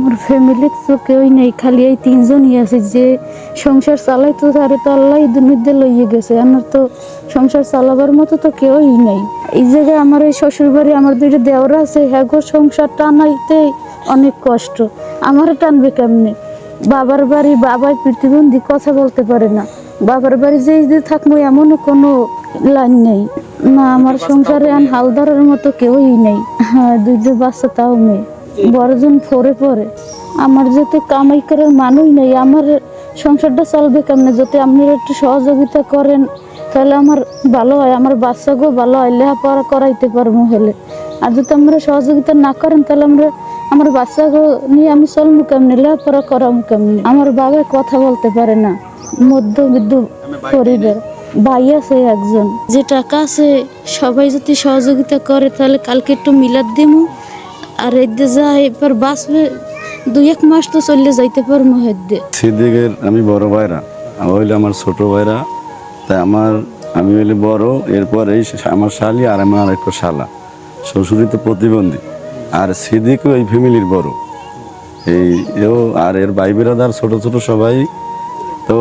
আমার ফ্যামিলির তো কেউই নেই খালি এই তিনজনই আছে যে সংসার চালাই তো তারে তো আল্লাহ দুর্নীতি লইয়ে গেছে আমার তো সংসার চালাবার মতো তো কেউই নেই। এই জায়গায় আমার এই শ্বশুরবাড়ি আমার দুইটা দেওরা আছে হ্যাঁ গো সংসার টানাইতেই অনেক কষ্ট। আমারও টানবে কেমনে? বাবার বাড়ি বাবাই প্রতিবন্ধী কথা বলতে পারে না। বাবার বাড়ি যে যে থাকব এমনও কোনো লাইন নেই। না আমার সংসারে আন হাল ধরার মতো কেউই নেই। হ্যাঁ দুইটা বাচ্চা তাও মেয়ে বড়জন ফোরে পরে আমার যাতে কামাই করার মানুষ নেই, আমার সংসারটা চলবে কেমনে? যদি আপনারা একটু সহযোগিতা করেন, তাহলে আমার ভালো হয়, আমার বাচ্চাকেও ভালো হয়, লেখাপড়া করাইতে পারব হলে। আর যদি আমরা সহযোগিতা না করেন, তাহলে আমরা, আমার বাচ্চাকে নিয়ে আমি চলবো কেমনে, লেখাপড়া করাবো কেমনি? আমার বাবা কথা বলতে পারে না, মধ্যবিত্ত পরিবার। ভাই আছে একজন। যে টাকা আছে, সবাই যদি সহযোগিতা করে, তাহলে কালকে একটু মিলাদ দিমু। আর এদিকে যা এবার বাঁচবে দুই এক মাস তো চলে যাইতে পারব হেদ্দে সিদ্দিকের আমি বড় ভাইরা হইলে আমার ছোট ভাইরা। তাই আমার, আমি হইলে বড়, এরপর এই আমার শালি আর আমার একটা শালা। শ্বশুরই তো প্রতিবন্ধী। আর সিদ্দিকও এই ফ্যামিলির বড়। এই, এও, আর এর ভাই বিরাদার ছোট ছোট সবাই। তো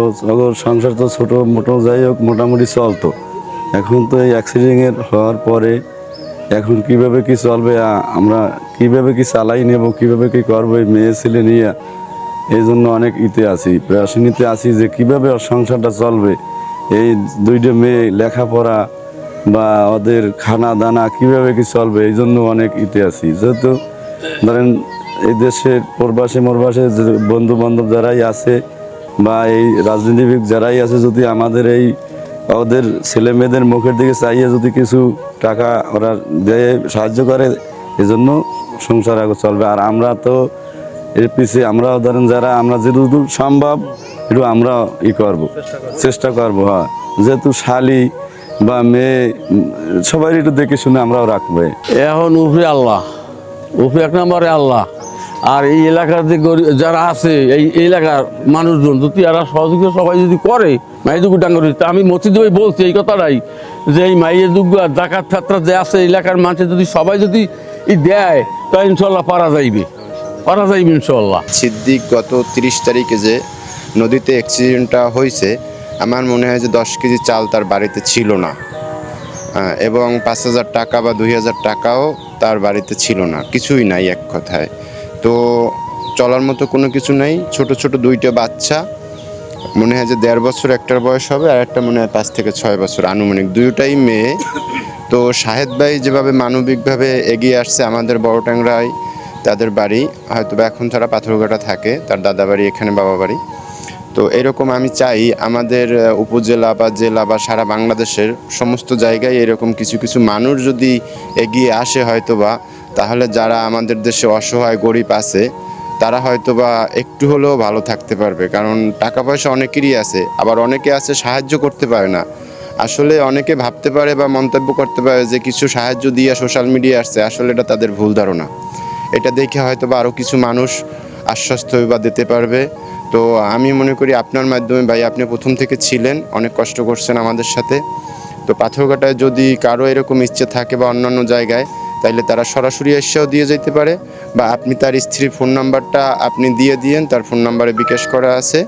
সংসার তো ছোট মোটো যাই হোক, মোটামুটি চলতো। এখন তো এই অ্যাক্সিডেন্টের হওয়ার পরে এখন কীভাবে কি চলবে আমরা কীভাবে কি চালাই নেব, কীভাবে কি করব, এই মেয়ে ছেলে নিয়ে, এই জন্য অনেক ইতে আছি প্রাসিনীতে আছি যে কীভাবে ওর সংসারটা চলবে। এই দুইটা মেয়ে লেখাপড়া বা ওদের খানা দানা কীভাবে কি চলবে, এই জন্য অনেক ইতে আছি। যেহেতু ধরেন এই দেশের প্রবাসে মরবাসে বন্ধু বান্ধব যারাই আছে বা এই রাজনীতিবিদ যারাই আছে, যদি আমাদের এই ওদের ছেলে মেয়েদের মুখের দিকে চাইয়ে যদি কিছু টাকা ওরা দেয় সাহায্য করে, এজন্য সংসার আগে চলবে। আর আমরা তো এর পিছিয়ে আমরা ধরেন যারা আমরা যেটুকু সম্ভব একটু আমরা ই করব, চেষ্টা করব হ্যাঁ। যেহেতু শালি বা মেয়ে সবাই একটু দেখে শুনে আমরাও রাখব। এখন উপরে আল্লাহ, উপরে এক নম্বরে আল্লাহ। আর এই এলাকার যে যারা আছে এই এলাকার মানুষজন যদি এরা সহযোগিতা সবাই যদি করে মাইদুগু ডাঙ্গর তা আমি মসজিদ বলছি এই কথাটাই যে এই মাইয়ের দুগ্গু আর ডাকাত ছাত্রা যে আছে এলাকার মানুষ যদি সবাই যদি দেয় তা ইনশাল্লাহ পারা যাইবে। পারা যাইবে ইনশাল্লাহ। সিদ্দিক গত তিরিশ তারিখে যে নদীতে অ্যাক্সিডেন্টটা হয়েছে আমার মনে হয় যে দশ কেজি চাল তার বাড়িতে ছিল না। আহ, এবং পাঁচ হাজার টাকা বা দুই হাজার টাকাও তার বাড়িতে ছিল না কিছুই নাই এক কথায়। তো চলার মতো কোনো কিছু নাই। ছোট ছোট দুইটা বাচ্চা। মনে হয় যে দেড় বছর একটার বয়স হবে আর একটা মনে হয় পাঁচ থেকে ছয় বছর। আনুমানিক দুইটাই মেয়ে। তো শাহেদ ভাই যেভাবে মানবিকভাবে এগিয়ে আসছে আমাদের বড় ট্যাংরায় তাদের বাড়ি হয়তো বা এখন তারা পাথরঘাটা থাকে, তার দাদা বাড়ি এখানে বাবা বাড়ি তো এরকম আমি চাই আমাদের উপজেলা বা জেলা বা সারা বাংলাদেশের সমস্ত জায়গায় এরকম কিছু কিছু মানুষ যদি এগিয়ে আসে হয়তো বা তাহলে যারা আমাদের দেশে অসহায়, গরিব আছে, তারা হয়তো বা একটু হলেও ভালো থাকতে পারবে। কারণ টাকা পয়সা অনেকেরই আছে, আবার অনেকে আছে সাহায্য করতে পারে না। আসলে অনেকে ভাবতে পারে বা মন্তব্য করতে পারে যে কিছু সাহায্য দিয়ে সোশ্যাল মিডিয়া আসছে, আসলে এটা তাদের ভুল ধারণা। এটা দেখে হয়তো বা আরও কিছু মানুষ আশ্বস্ত বা দিতে পারবে। তো আমি মনে করি আপনার মাধ্যমে ভাই আপনি প্রথম থেকে ছিলেন, অনেক কষ্ট করছেন আমাদের সাথে। তো পাথরঘাটায় যদি কারও এরকম ইচ্ছে থাকে বা অন্যান্য জায়গায়, তাইলে তারা সরাসরি এসেও দিয়ে যেতে পারে। বা আপনি তার স্ত্রীর ফোন নাম্বারটা আপনি দিয়ে দিয়েন, তার ফোন নাম্বারে বিকাশ করা আছে।